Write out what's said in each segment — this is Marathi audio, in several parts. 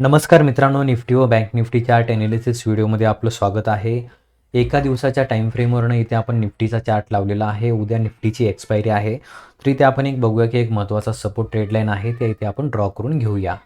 नमस्कार मित्रांनो निफ्टी व बँक निफ्टी चार्ट ॲनालिसिस व्हिडिओमध्ये आपलं स्वागत आहे. एका दिवसाच्या टाईम फ्रेमवरनं इथे आपण निफ्टीचा चार्ट लावलेला आहे. उद्या निफ्टीची एक्सपायरी आहे. तर इथे आपण एक बघूया की एक महत्त्वाचा सपोर्ट ट्रेडलाईन आहे. ते इथे आपण ड्रॉ करून घेऊया.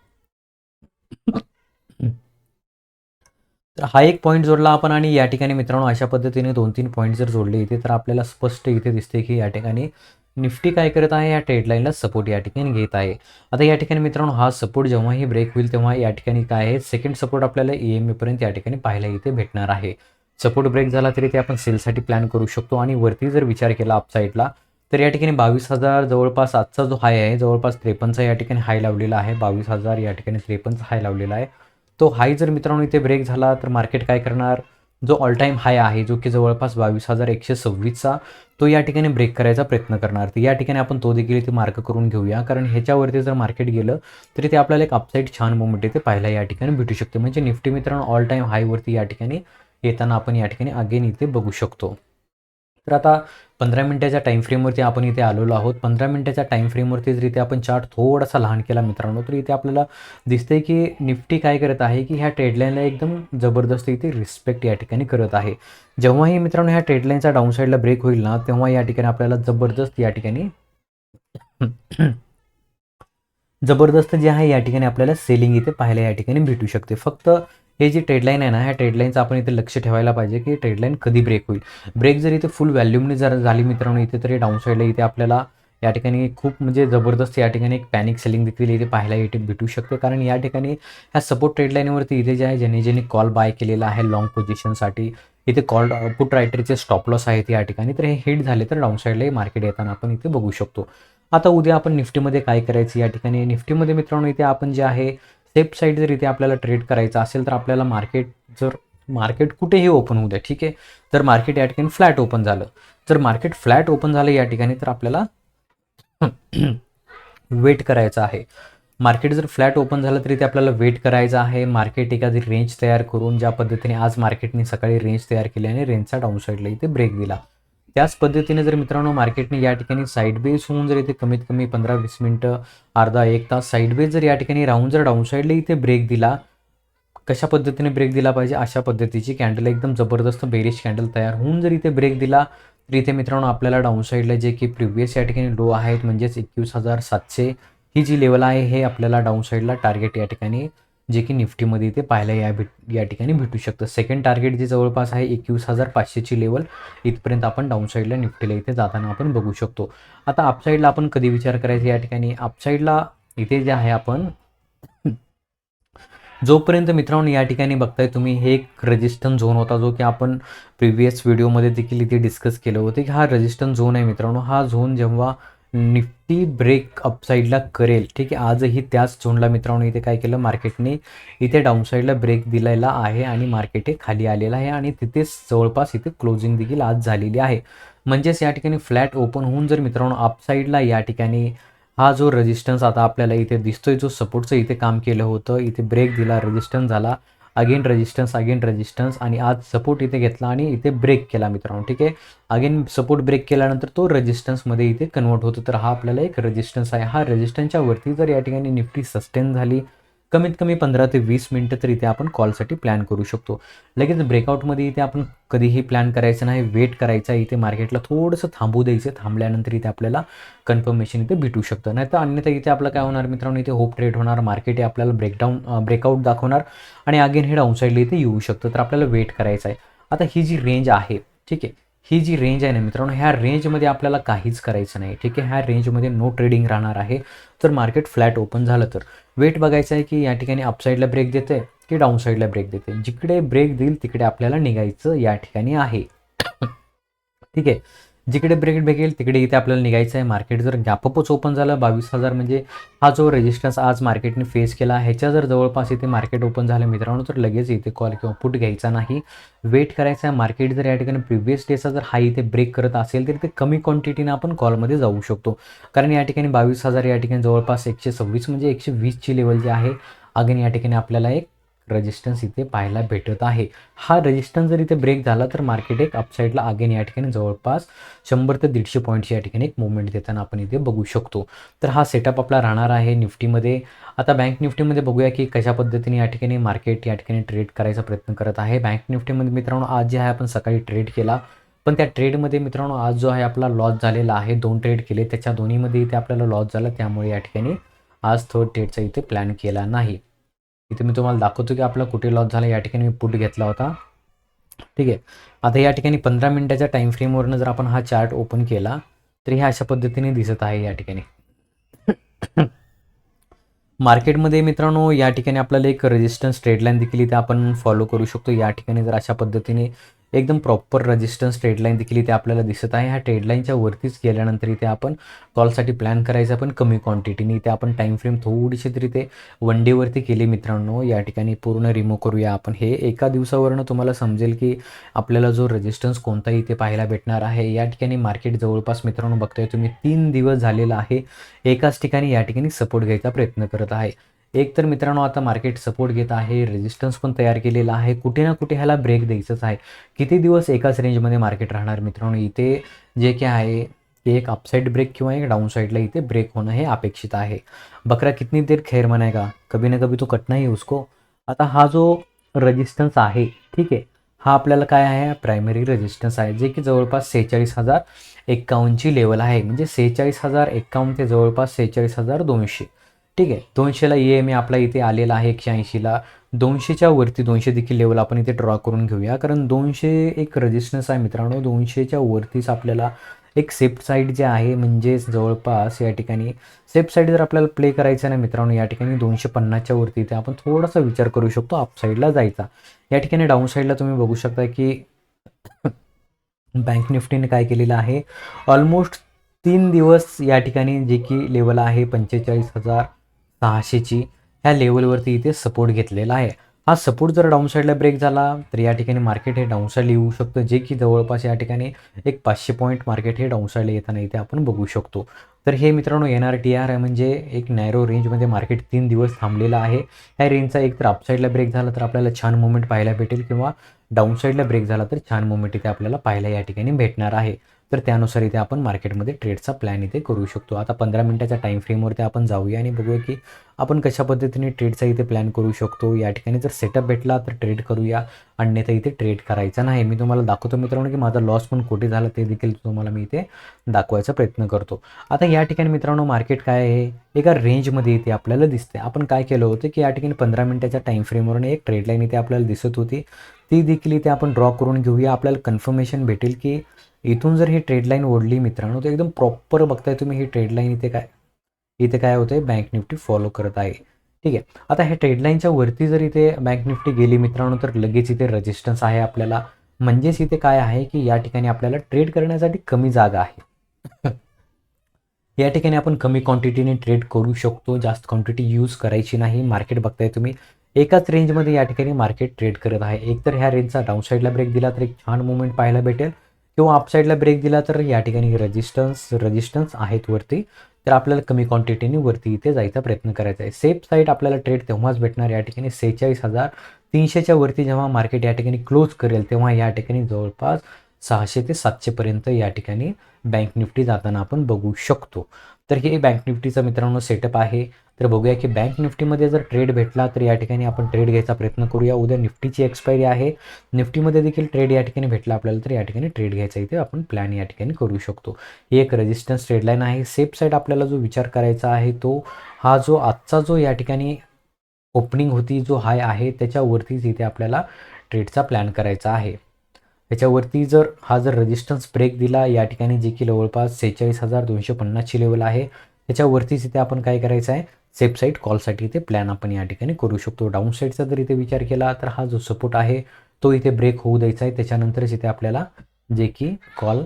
तर हा एक पॉईंट जोडला आपण आणि या ठिकाणी मित्रांनो अशा पद्धतीने दोन तीन पॉईंट जर जोडले इथे तर आपल्याला स्पष्ट इथे दिसते की या ठिकाणी निफ्टी काय करत आहे? या ट्रेडलाईनला सपोर्ट या ठिकाणी घेत आहे. आता या ठिकाणी मित्रांनो हा सपोर्ट जेव्हाही ब्रेक होईल तेव्हा या ठिकाणी काय आहे? सेकंड सपोर्ट आपल्याला ई एम एपर्यंत या ठिकाणी पाहायला इथे भेटणार आहे. सपोर्ट ब्रेक झाला तरी ते आपण सेलसाठी प्लॅन करू शकतो. आणि वरती जर विचार केला अपसाईडला तर या ठिकाणी बावीस हजार जवळपास आजचा जो हाय आहे जवळपास त्रेपन्नचा या ठिकाणी हाय लावलेला आहे. बावीस हजार या ठिकाणी त्रेपन्नचा हाय लावलेला आहे. तो हाय जर मित्रांनो इथे ब्रेक झाला तर मार्केट काय करणार? जो ऑल टाईम हाय आहे जो की जवळपास बावीस हजार एकशे सव्वीसचा तो या ठिकाणी ब्रेक करायचा प्रयत्न करणार. तर या ठिकाणी आपण तो देखील इथे मार्क करून घेऊया. कारण ह्याच्यावरती जर मार्केट गेलं तरी ते आपल्याला एक अपसाईड छान मुवमेंट इथे पाहायला या ठिकाणी भेटू शकते. म्हणजे निफ्टी मित्रांनो ऑल टाईम हायवरती या ठिकाणी येताना आपण या ठिकाणी अगेन इथे बघू शकतो. तर आता पंधरा मिनटाच्या टाईम फ्रेमवरती आपण इथे आलेलो आहोत. पंधरा मिनटाच्या टाईम फ्रेमवरती जर इथे आपण चार्ट थोडासा लहान केला मित्रांनो तर इथे आपल्याला दिसते की निफ्टी काय करत आहे की ह्या ट्रेडलाईनला एकदम जबरदस्त इथे रिस्पेक्ट या ठिकाणी करत आहे. जेव्हाही मित्रांनो ह्या ट्रेडलाईनचा डाऊन साईडला ब्रेक होईल ना तेव्हा या ठिकाणी आपल्याला जबरदस्त या ठिकाणी जबरदस्त जे आहे या ठिकाणी आपल्याला सेलिंग इथे पाहायला या ठिकाणी भेटू शकते. फक्त हे जी ट्रेडलाईन आहे ना ह्या ट्रेडलाईनचं आपण इथे लक्ष ठेवायला पाहिजे की ट्रेडलाईन कधी ब्रेक होईल. ब्रेक जर इथे फुल व्हॅल्यूमने जर झाली मित्रांनो इथे तरी डाऊन साईडला इथे आपल्याला या ठिकाणी खूप म्हणजे जबरदस्त या ठिकाणी एक पॅनिक सेलिंग देखील इथे पाहायला इथे भेटू शकते. कारण या ठिकाणी ह्या सपोर्ट ट्रेडलाईनवरती इथे जे आहे ज्याने ज्याने कॉल बाय केलेला आहे लॉंग पोझिशनसाठी इथे कॉल पुट रायटरचे स्टॉप लॉस आहेत या ठिकाणी तर हे हिट झाले तर डाऊन साईडलाही मार्केट येताना आपण इथे बघू शकतो. आता उद्या आपण निफ्टीमध्ये काय करायचं या ठिकाणी? निफ्टीमध्ये मित्रांनो इथे आपण जे आहे सेफ साईड जर इथे आपल्याला ट्रेड करायचं असेल तर आपल्याला मार्केट जर मार्केट कुठेही ओपन होऊ द्या ठीक आहे? तर मार्केट या ठिकाणी फ्लॅट ओपन झालं. जर मार्केट फ्लॅट ओपन झालं या ठिकाणी तर आपल्याला वेट करायचं आहे. मार्केट जर फ्लॅट ओपन झालं तरी ते आपल्याला वेट करायचं आहे. मार्केट एखादी रेंज तयार करून ज्या पद्धतीने आज मार्केटने सकाळी रेंज तयार केली आणि रेंजचा डाऊन साईडला इथे ब्रेक दिला. त्याच पद्धतीने जर मित्रांनो मार्केटने या ठिकाणी साईड बेस होऊन जर इथे कमीत कमी पंधरा वीस मिनटं अर्धा एक तास साईड बेस जर या ठिकाणी राहून जर डाऊन साईडला इथे ब्रेक दिला कशा पद्धतीने ब्रेक दिला पाहिजे? अशा पद्धतीची कॅन्डल एकदम जबरदस्त बेरिश कॅन्डल तयार होऊन जर इथे ब्रेक दिला तर इथे मित्रांनो आपल्याला डाऊन साईडला जे की प्रिव्हियस या ठिकाणी लो आहेत म्हणजेच एकवीस हजार सातशे ही जी लेवल आहे हे आपल्याला डाऊन साईडला टार्गेट या ठिकाणी जे की निफ्टीमध्ये इथे पाहायला या भेट या ठिकाणी भेटू शकतं. सेकंड टार्गेट जे जवळपास आहे एकवीस हजार पाचशेची लेवल इथपर्यंत आपण डाऊन साईडला निफ्टीला इथे जाताना आपण बघू शकतो. आता अपसाईडला आपण कधी विचार करायचा या ठिकाणी? अपसाईडला इथे जे आहे आपण जोपर्यंत मित्रांनो या ठिकाणी बघताय तुम्ही हे एक रजिस्टन झोन होता जो की आपण प्रिव्हियस व्हिडिओमध्ये देखील इथे डिस्कस केलं होतं की हा रजिस्टन झोन आहे मित्रांनो. हा झोन जेव्हा निफ्टी ब्रेक अपसाईडला करेल. ठीक आहे आजही त्याच झोनला मित्रांनो इथे काय केलं मार्केटने इथे डाऊनसाईडला ब्रेक दिलेला आहे आणि मार्केट हे खाली आलेलं आहे आणि तिथेच जवळपास इथे क्लोजिंग देखील आज झालेली आहे. म्हणजेच या ठिकाणी फ्लॅट ओपन होऊन जर मित्रांनो अपसाईडला या ठिकाणी हा जो रेजिस्टन्स आता आपल्याला इथे दिसतोय जो सपोर्टचं इथे काम केलं होतं इथे ब्रेक दिला रेजिस्टन्स झाला अगेन रेजिस्टन्स अगेन रेजिस्टन्स आणि आज सपोर्ट इथे घेतला आणि इथे ब्रेक केला मित्रांनो ठीक आहे? अगेन सपोर्ट ब्रेक केल्यानंतर तो रेजिस्टन्समध्ये इथे कन्वर्ट होतो. तर हा आपल्याला एक रेजिस्टन्स आहे. हा रेजिस्टन्सच्या वरती जर या ठिकाणी निफ्टी सस्टेन झाली कमीत कमी पंधरा ते वीस मिनटं तर इथे आपण कॉलसाठी प्लॅन करू शकतो. लगेच ब्रेकआउटमध्ये इथे आपण कधीही प्लॅन करायचं नाही वेट करायचा इथे मार्केटला थोडंसं थांबू द्यायचं थांबल्यानंतर इथे आपल्याला कन्फर्मेशन इथे भेटू शकतं. नाही तर अन्यथा इथे आपलं काय होणार मित्रांनो इथे होप ट्रेड होणार मार्केट हे आपल्याला ब्रेकडाऊन ब्रेकआउट दाखवणार आणि अगेन हे डाऊन साईडला इथे येऊ शकतं. तर आपल्याला वेट करायचं आहे. आता ही जी रेंज आहे ठीक आहे ही जी रेंज आहे ना मित्रांनो ह्या रेंजमध्ये आपल्याला काहीच करायचं नाही ठीक आहे ह्या रेंजमध्ये नो ट्रेडिंग राहणार आहे. तर मार्केट फ्लॅट ओपन झालं तर वेट बघायचं आहे की या ठिकाणी अपसाईडला ब्रेक देते की डाऊन साईडला ब्रेक देते जिकडे ब्रेक देईल तिकडे आपल्याला निघायचं या ठिकाणी आहे. ठीक आहे. जिकडे ब्रेक भेटेल तिकडे इथे आपल्याला निघायचं आहे. मार्केट जर गॅपअपच ओपन झालं बावीस हजार म्हणजे हा जो रेजिस्टन्स आज मार्केटने फेस केला ह्याच्या जर जवळपास इथे मार्केट ओपन झालं मित्रांनो तर लगेच इथे कॉल किंवा पुट घ्यायचा नाही. वेट करायचा आहे. मार्केट जर या ठिकाणी प्रिव्हियस डेचा जर हा इथे ब्रेक करत असेल तर ते कमी क्वांटिटीने आपण कॉलमध्ये जाऊ शकतो. कारण या ठिकाणी बावीस हजार या ठिकाणी जवळपास एकशे सव्वीस म्हणजे एकशे वीसची लेवल जी आहे अगेन या ठिकाणी आपल्याला एक रेजिस्टन्स इथे पाहायला भेटत आहे. हा रेजिस्टन्स जर इथे ब्रेक झाला तर मार्केट एक अपसाईडला अगेन या ठिकाणी जवळपास शंभर ते दीडशे पॉईंटची या ठिकाणी एक मुवमेंट देताना आपण इथे बघू शकतो. तर हा सेटअप आपला राहणार आहे निफ्टीमध्ये. आता बँक निफ्टीमध्ये बघूया की कशा पद्धतीने या ठिकाणी मार्केट या ठिकाणी ट्रेड करायचा प्रयत्न करत आहे. बँक निफ्टीमध्ये मित्रांनो आज जे आहे आपण सकाळी ट्रेड केला. पण त्या ट्रेडमध्ये मित्रांनो आज जो आहे आपला लॉस झालेला आहे. दोन ट्रेड केले. त्याच्या दोन्हीमध्ये इथे आपल्याला लॉस झाला. त्यामुळे या ठिकाणी आज थर्ड ट्रेडचा इथे प्लॅन केला नाही. इथे मी तुम्हाला दाखवतो की आपला कुठे लॉस झाला या ठिकाणी मी पुट घेतला होता. ठीक आहे. आता या ठिकाणी पंधरा मिनटाच्या टाईम फ्रेमवरनं जर आपण हा चार्ट ओपन केला तर ह्या अशा पद्धतीने दिसत आहे या ठिकाणी. मार्केटमध्ये मित्रांनो या ठिकाणी आपल्याला एक रेजिस्टन्स ट्रेडलाईन देखील इथे आपण फॉलो करू शकतो. या ठिकाणी जर अशा पद्धतीने एकदम प्रॉपर रेजिस्टन्स ट्रेडलाईन देखील इथे आपल्याला दिसत आहे. ह्या ट्रेडलाईनच्या वरतीच गेल्यानंतर इथे आपण कॉलसाठी प्लॅन करायचा पण कमी क्वांटिटीने इथे आपण टाईम फ्रेम थोडीशी तरी ते वन डेवरती केली मित्रांनो. या ठिकाणी पूर्ण रिमूव्ह करूया आपण. हे एका दिवसावरनं तुम्हाला समजेल की आपल्याला जो रेजिस्टन्स कोणताही इथे पाहायला भेटणार आहे. या ठिकाणी मार्केट जवळपास मित्रांनो बघताय तुम्ही तीन दिवस झालेला आहे. एकाच ठिकाणी या ठिकाणी सपोर्ट घ्यायचा प्रयत्न करत आहे. एक तर मित्रांनो आता मार्केट सपोर्ट घेत आहे रेजिस्टन्स पण तयार केलेला आहे. कुठे ना कुठे ह्याला ब्रेक द्यायचंच आहे. किती दिवस एकाच रेंजमध्ये मार्केट राहणार मित्रांनो? इथे जे काय आहे एक अपसाइड ब्रेक किंवा एक डाऊन साईडला इथे ब्रेक होणं हे अपेक्षित आहे. बकरा कितनी देर खैर मनाएगा कभी ना कभी तो कटना ही उसको. आता हा जो रेजिस्टन्स आहे ठीक आहे हा आपल्याला काय आहे? प्रायमरी रेजिस्टन्स आहे जे की जवळपास सेहेचाळीस हजार एक्कावन्नची लेवल आहे. म्हणजे सेहेचाळीस हजार एक्कावन्न ते जवळपास सेहेचाळीस हजार दोनशे. ठीक आहे. दोनशेला ई एम ए आपला इथे आलेला आहे एकशे ऐंशीला. दोनशेच्या वरती दोनशे देखील लेवल आपण इथे ड्रॉ करून घेऊया. कारण दोनशे एक रजिस्टन्स आहे मित्रांनो. दोनशेच्या वरतीच आपल्याला एक सेफ साईड जे आहे म्हणजेच जवळपास या ठिकाणी सेफ साईड जर आपल्याला प्ले करायचं ना मित्रांनो या ठिकाणी दोनशे पन्नासच्या वरती इथे आपण थोडासा विचार करू शकतो अप साईडला जायचा. या ठिकाणी डाऊन साईडला तुम्ही बघू शकता की बँक निफ्टीने काय केलेलं आहे? ऑलमोस्ट तीन दिवस या ठिकाणी जे की लेवल आहे पंचेचाळीस हजार सहाशेची ह्या लेवलवरती इथे सपोर्ट घेतलेला आहे. हा सपोर्ट जर डाऊन साईडला ब्रेक झाला तर या ठिकाणी मार्केट हे डाऊन साईडला येऊ शकतं जे की जवळपास या ठिकाणी एक पाचशे पॉईंट मार्केट हे डाऊन साईडला येताना इथे आपण बघू शकतो. तर हे मित्रांनो आर टी आर आहे म्हणजे एक नॅरो रेंजमध्ये मार्केट तीन दिवस थांबलेलं आहे. ह्या रेंजचा एक तर अपसाईडला ब्रेक झाला तर आपल्याला छान मुवमेंट पाहायला भेटेल किंवा डाऊन साईडला ब्रेक झाला तर छान मुवमेंट इथे आपल्याला पाहायला या ठिकाणी भेटणार आहे. तर त्यानुसार इथे आपण मार्केटमध्ये ट्रेडचा प्लॅन इथे करू शकतो. आता पंधरा मिनटाच्या टाईम फ्रेमवरती आपण जाऊया आणि बघूया की आपण कशा पद्धतीने ट्रेडचा इथे प्लॅन करू शकतो. या ठिकाणी जर सेटअप भेटला तर ट्रेड करूया. अन्यथा इथे ट्रेड करायचा नाही. मी तुम्हाला दाखवतो मित्रांनो की माझा लॉस पण कुठे झाला ते देखील तुम्हाला मी इथे दाखवायचा प्रयत्न करतो. आता या ठिकाणी मित्रांनो मार्केट काय आहे? एका रेंजमध्ये इथे आपल्याला दिसते. आपण काय केलं होतं की या ठिकाणी पंधरा मिनटाच्या टाईम फ्रेमवरून एक ट्रेड लाईन इथे आपल्याला दिसत होती. ती देखील इथे आपण ड्रॉ करून घेऊया. आपल्याला कन्फर्मेशन भेटेल की इथून जर ही ट्रेड लाईन ओढली मित्रांनो तर एकदम प्रॉपर बघताय तुम्ही ही ट्रेड लाईन इथे काय इथे काय होतंय? बँक निफ्टी फॉलो करत आहे. ठीक आहे. आता ह्या ट्रेड लाईनच्या वरती जर इथे बँक निफ्टी गेली मित्रांनो तर लगेच इथे रेजिस्टन्स आहे आपल्याला. म्हणजेच इथे काय आहे की या ठिकाणी आपल्याला ट्रेड करण्यासाठी कमी जागा आहे. या ठिकाणी आपण कमी क्वांटिटीने ट्रेड करू शकतो. जास्त क्वांटिटी यूज करायची नाही. मार्केट बघताय तुम्ही. एकाच रेंजमध्ये या ठिकाणी मार्केट ट्रेड करत आहे. एक तर ह्या रेंजचा डाऊन साईडला ब्रेक दिला तर एक छान मुवमेंट पाहायला भेटेल. किंवा अपसाईडला ब्रेक दिला तर या ठिकाणी रेजिस्टन्स रेजिस्टन्स आहेत वरती. तर आपल्याला कमी क्वांटिटीने वरती इथे जायचा प्रयत्न करायचा आहे. सेफ साईड आपल्याला ट्रेड तेव्हाच भेटणार या ठिकाणी सेहेचाळीस हजार तीनशेच्या वरती जेव्हा मार्केट या ठिकाणी क्लोज करेल तेव्हा या ठिकाणी जवळपास सहाशे ते सातशेपर्यंत या ठिकाणी बँक निफ्टी जाताना आपण बघू शकतो. तर हे बँक निफ्टीचा मित्रांनो सेटअप आहे. तर बघूया की बँक निफ्टीमध्ये जर ट्रेड भेटला तर या ठिकाणी आपण ट्रेड घ्यायचा प्रयत्न करूया. उद्या निफ्टीची एक्सपायरी आहे. निफ्टीमध्ये देखील ट्रेड या ठिकाणी भेटला आपल्याला तर या ठिकाणी ट्रेड घ्यायचा इथे आपण प्लॅन या ठिकाणी करू शकतो. ही एक रेजिस्टन्स ट्रेडलाईन आहे. सेफ साईड आपल्याला जो विचार करायचा आहे तो हा जो आजचा जो या ठिकाणी ओपनिंग होती जो हाय आहे त्याच्यावरतीच इथे आपल्याला ट्रेडचा प्लॅन करायचा आहे. त्याच्यावरती जर हा जर रेजिस्टन्स ब्रेक दिला या ठिकाणी जे की जवळपास सेहेचाळीस हजार दोनशे पन्नासची लेवल आहे त्याच्यावरतीच इथे आपण काय करायचं आहे? सेफ साईड कॉलसाठी इथे प्लॅन आपण या ठिकाणी करू शकतो. डाऊन साईडचा जर इथे विचार केला तर हा जो सपोर्ट आहे तो इथे ब्रेक होऊ द्यायचा आहे. त्याच्यानंतरच इथे आपल्याला जे की कॉल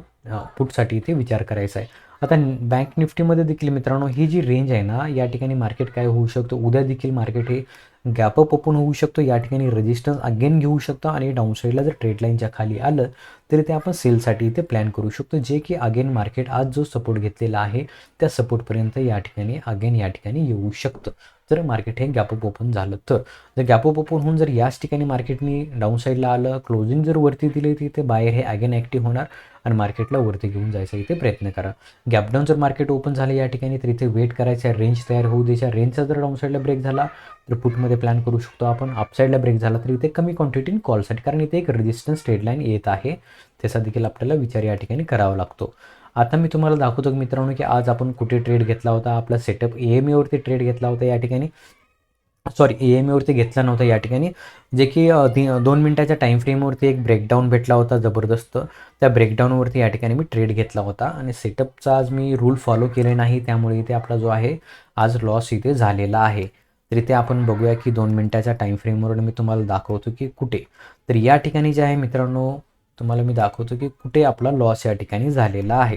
पुटसाठी इथे विचार करायचा आहे. आता बँक निफ्टीमध्ये देखील मित्रांनो ही जी रेंज आहे ना या ठिकाणी मार्केट काय होऊ शकतो? उद्या देखील मार्केट हे गॅपअप ओपन होऊ शकतो. या ठिकाणी रेजिस्टन्स अगेन घेऊ शकतो आणि डाऊन साईडला जर ट्रेड लाईनच्या खाली आलं तरी ते आपण सेलसाठी इथे प्लॅन करू शकतो जे की अगेन मार्केट आज जो सपोर्ट घेतलेला आहे त्या सपोर्टपर्यंत या ठिकाणी अगेन या ठिकाणी येऊ शकतं. जर मार्केट हे गॅपअप ओपन झालं तर. जर गॅपअप ओपन होऊन जर याच ठिकाणी मार्केटनी डाऊन साईडला आलं क्लोजिंग जर वरती दिली तर इथे बाहेर हे अगेन ॲक्टिव्ह होणार आणि मार्केटला वरती घेऊन जायचा इथे प्रयत्न करा. गॅप डाऊन जर मार्केट ओपन झालं या ठिकाणी तर इथे वेट करायचा रेंज तयार होऊ द्यायच्या रेंजचा जर डाऊन साईडला ब्रेक झाला तर पुटमध्ये प्लॅन करू शकतो आपण. अपसाईडला ब्रेक झाला तर इथे कमी क्वांटिटी कॉलसाठी कारण इथे एक रेजिस्टन्स ट्रेडलाईन येत आहे. त्याचा देखील आपल्याला विचार या ठिकाणी करावा लागतो. आता मी तुम्हाला दाखवतो की मित्रांनो की आज आपण कुठे ट्रेड घेतला होता आपला सेटअप ए एम एवरती ट्रेड घेतला होता या ठिकाणी. सॉरी ए एम एवरती घेतला नव्हता या ठिकाणी. जे की ती दोन मिनटाच्या टाईम फ्रेमवरती एक ब्रेकडाऊन भेटला होता जबरदस्त. त्या ब्रेकडाऊनवरती या ठिकाणी मी ट्रेड घेतला होता आणि सेटअपचा आज मी रूल फॉलो केले नाही त्यामुळे इथे आपला जो आहे आज लॉस इथे झालेला आहे. तर इथे आपण बघूया की दोन मिनटाच्या टाईम फ्रेमवर मी तुम्हाला दाखवतो की कुठे. तर या ठिकाणी जे आहे मित्रांनो तुम्हाला मी दाखवतो की कुठे आपला लॉस या ठिकाणी झालेला आहे.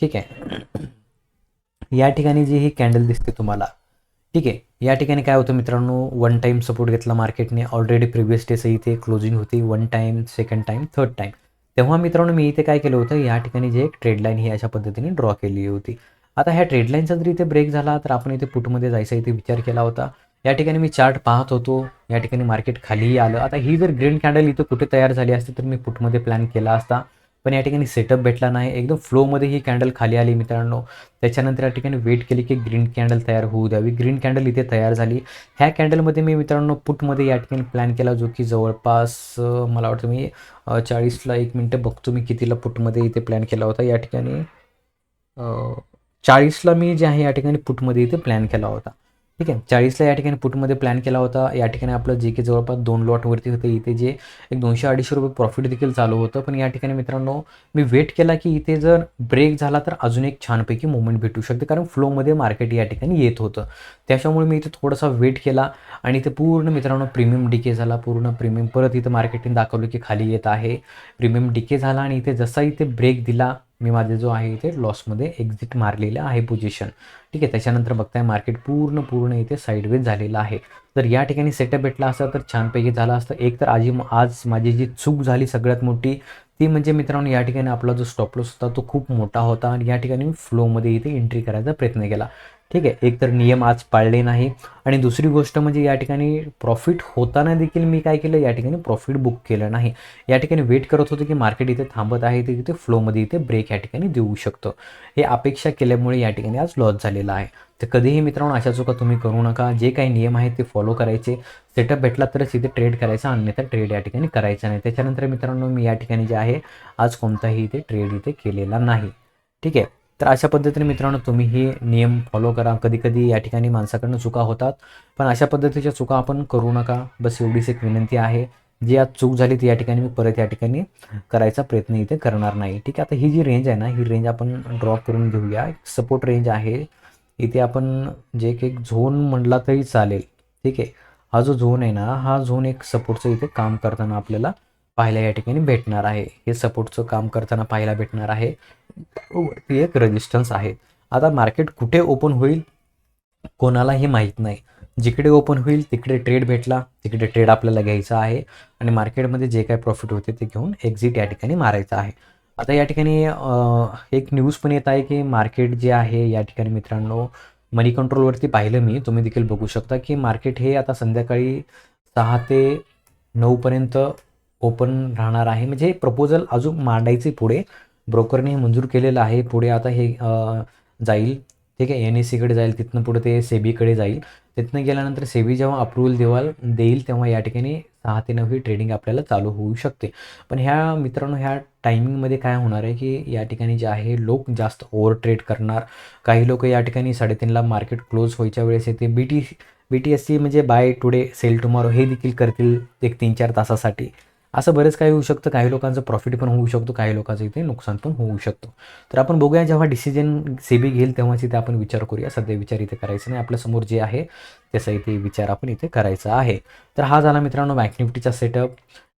ठीक आहे? या ठिकाणी जी ही कॅन्डल दिसते तुम्हाला ठीक आहे? या ठिकाणी काय होतं मित्रांनो वन टाईम सपोर्ट घेतला मार्केटने ऑलरेडी प्रिव्हियस डेचं इथे क्लोजिंग होती. One time second time third time तेव्हा मित्रांनो मी इथे काय केलं होतं या ठिकाणी जे एक ट्रेड लाईन ही अशा पद्धतीने ड्रॉ केली होती. आता ह्या ट्रेडलाईनचा जर इथे ब्रेक झाला तर आपण इथे पुटमध्ये जायचा इथे विचार केला होता. या ठिकाणी मी चार्ट पाहत होतो. या ठिकाणी मार्केट खालीही आलं. आता ही जर ग्रीन कॅन्डल इथं कुठे तयार झाली असती तर मी पुटमध्ये प्लॅन केला असता. पण या ठिकाणी सेटअप भेटला नाही. एकदम फ्लोमध्ये ही कॅन्डल खाली आली मित्रांनो. त्याच्यानंतर या ठिकाणी वेट केली की ग्रीन कॅन्डल तयार होऊ द्यावी. ग्रीन कॅन्डल इथे तयार झाली. ह्या कॅन्डलमध्ये मी मित्रांनो पुटमध्ये या ठिकाणी प्लॅन केला जो की जवळपास मला वाटतं मी चाळीसला एक मिनटं बघतो मी कितीला पुटमध्ये इथे प्लॅन केला होता. या ठिकाणी चाळीसला मी जे आहे या ठिकाणी पुटमध्ये इथे प्लॅन केला होता. ठीक आहे. चाळीसला या ठिकाणी पुटमध्ये प्लॅन केला होता. या ठिकाणी आपलं जे की जवळपास दोन लॉटवरती होते. इथे जे एक दोनशे अडीचशे रुपये प्रॉफिट देखील चालू होतं. पण या ठिकाणी मित्रांनो मी वेट केला की इथे जर ब्रेक झाला तर अजून एक छानपैकी मुवमेंट भेटू शकते. कारण फ्लोमध्ये मार्केट या ठिकाणी येत होतं. त्याच्यामुळे मी इथे थोडासा वेट केला आणि इथे पूर्ण मित्रांनो प्रीमियम डिके झाला. पूर्ण प्रीमियम परत इथं मार्केटने दाखवलं की खाली येत आहे. प्रीमियम डिके झाला आणि इथे जसा इथे ब्रेक दिला मी माझे जो आहे इथे लॉसमध्ये एक्झिट मारलेलं आहे पोझिशन ठीक आहे त्याच्यानंतर बघताय मार्केट पूर्ण पूर्ण इथे साईडवेज झालेलं आहे. तर या ठिकाणी सेटअप भेटला असता तर छानपैकी झाला असतं. एक तर आजी आज माझी जी चूक झाली सगळ्यात मोठी ती म्हणजे मित्रांनो या ठिकाणी आपला जो स्टॉप लॉस होता तो खूप मोठा होता आणि या ठिकाणी मी फ्लोमध्ये इथे एंट्री करायचा प्रयत्न केला. ठीक आहे एक तर नियम आज पाळले नाही. आणि दुसरी गोष्ट म्हणजे या ठिकाणी प्रॉफिट होताना देखील मी काय केलं या ठिकाणी प्रॉफिट बुक केलं नाही. या ठिकाणी वेट करत होतो की मार्केट इथे थांबत आहे ते इथे फ्लोमध्ये इथे ब्रेक या ठिकाणी देऊ शकतो. हे अपेक्षा केल्यामुळे या ठिकाणी आज लॉस झालेला आहे. तर कधीही मित्रांनो अशा चुका तुम्ही करू नका. जे काही नियम आहेत ते फॉलो करायचे. सेटअप भेटला तरच इथे ट्रेड करायचा अन्यथा ट्रेड या ठिकाणी करायचा नाही. त्याच्यानंतर मित्रांनो मी या ठिकाणी जे आहे आज कोणताही इथे ट्रेड इथे केलेला नाही. ठीक आहे. तर अशा पद्धतीने मित्रांनो तुम्ही हे नियम फॉलो करा. कधीकधी या ठिकाणी माणसाकडनं चुका होतात पण अशा पद्धतीच्या चुका आपण करू नका. बस एवढीच एक विनंती आहे. जी आज चूक झाली ती या ठिकाणी मी परत या ठिकाणी करायचा प्रयत्न इथे करणार नाही. ठीक आहे आता ही जी रेंज आहे ना ही रेंज आपण ड्रॉ करून घेऊया. सपोर्ट रेंज आहे. इथे आपण जे एक झोन म्हणला तरी चालेल. ठीक आहे हा जो झोन आहे ना हा झोन एक सपोर्टचं इथे काम करताना आपल्याला पाहायला या ठिकाणी भेटणार आहे. हे सपोर्टचं काम करताना पाहायला भेटणार आहे. वरती एक रेजिस्टन्स आहे. आता मार्केट कुठे ओपन होईल? कोणालाही माहीत नाही. जिकडे ओपन होईल तिकडे ट्रेड भेटला. तिकडे ट्रेड आपल्याला घ्यायचा आहे. आणि मार्केटमध्ये जे काय प्रॉफिट होते ते घेऊन एक्झिट या ठिकाणी मारायचं आहे. आता या ठिकाणी एक न्यूज पण येत आहे की मार्केट जे आहे या ठिकाणी मित्रांनो मनी कंट्रोलवरती पाहिलं मी. तुम्ही देखील बघू शकता की मार्केट हे आता संध्याकाळी सहा ते नऊपर्यंत ओपन राहणार आहे. म्हणजे हे प्रपोजल अजून मांडायचे पुढे. ब्रोकरने मंजूर केलेलं आहे. पुढे आता हे जाईल. ठीक आहे एन एस सीकडे जाईल. तिथनं पुढे ते सेबीकडे जाईल. तिथनं गेल्यानंतर सेबी जेव्हा अप्रुव्हल देवाल देईल तेव्हा या ठिकाणी सहा ते नऊ ही ट्रेडिंग आपल्याला चालू होऊ शकते. पण ह्या मित्रांनो ह्या टायमिंगमध्ये काय होणार आहे की या ठिकाणी जे आहे लोक जास्त ओव्हर ट्रेड करणार. काही लोक या ठिकाणी साडेतीनला मार्केट क्लोज व्हायच्या वेळेस येते B T B T S C म्हणजे बाय टुडे सेल टुमॉरो हे देखील करतील एक तीन चार तासासाठी. असं बरेच काही होऊ शकतं. काही लोकांचं प्रॉफिट पण होऊ शकतो. काही लोकांचं इथे नुकसान पण होऊ शकतो. तर आपण बघूया जेव्हा डिसिजन सेबी घेईल तेव्हाच इथे आपण विचार करूया. सध्या विचार इथे करायचा नाही. आपल्यासमोर जे आहे त्याचा इथे विचार आपण इथे करायचा आहे. तर हा झाला मित्रांनो बँक निफ्टीचा सेटअप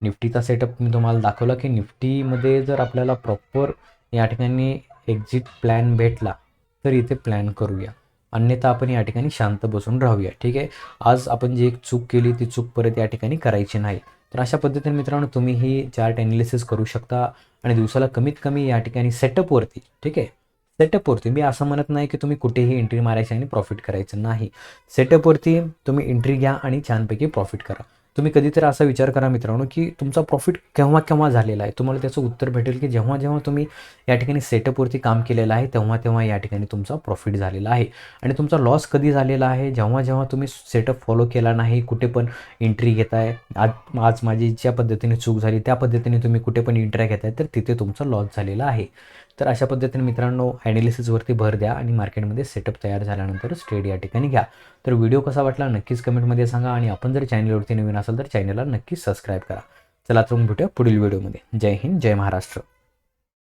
निफ्टीचा सेटअप मी तुम्हाला दाखवला की निफ्टीमध्ये जर आपल्याला प्रॉपर या ठिकाणी एक्झिट प्लॅन भेटला तर इथे प्लॅन करूया. अन्यथा आपण या ठिकाणी शांत बसून राहूया. ठीक आहे? आज आपण जी एक चूक केली ती चूक परत या ठिकाणी करायची नाही. तर अशा पद्धतीने मित्रांनो तुम्ही ही चार्ट ॲनालिसिस करू शकता आणि दिवसाला कमीत कमी या ठिकाणी सेटअपवरती ठीक आहे? सेटअपवरती मी असं म्हणत नाही की तुम्ही कुठेही एंट्री मारायची आणि प्रॉफिट करायचं नाही. सेटअपवरती तुम्ही एंट्री घ्या आणि छानपैकी प्रॉफिट करा. तुम्ही कधीतरी असा विचार करा मित्रांनो की तुमचा प्रॉफिट केव्हा केव्हा झालेला आहे? तुम्हाला त्याचं उत्तर भेटेल की जेव्हा जेव्हा तुम्ही या ठिकाणी सेटअपवरती काम केलेलं आहे तेव्हा तेव्हा या ठिकाणी तुमचा प्रॉफिट झालेला आहे. आणि तुमचा लॉस कधी झालेला आहे? जेव्हा जेव्हा तुम्ही सेटअप फॉलो केला नाही कुठे पण एंट्री घेताय आज आज माझी ज्या पद्धतीने चूक झाली त्या पद्धतीने तुम्ही कुठे पण एंट्र्या घेताय तर तिथे तुमचा लॉस झालेला आहे. तर अशा पद्धतीने मित्रांनो ॲनालिसिसवरती भर द्या आणि मार्केटमध्ये सेटअप तयार झाल्यानंतर ट्रेड या ठिकाणी घ्या. तर व्हिडिओ कसा वाटला नक्कीच कमेंटमध्ये सांगा आणि आपण जर चॅनलवरती नवीन असाल तर चॅनलला नक्कीच सबस्क्राईब करा. चला तर मग भेटूया पुढील व्हिडिओमध्ये जय हिंद जय महाराष्ट्र.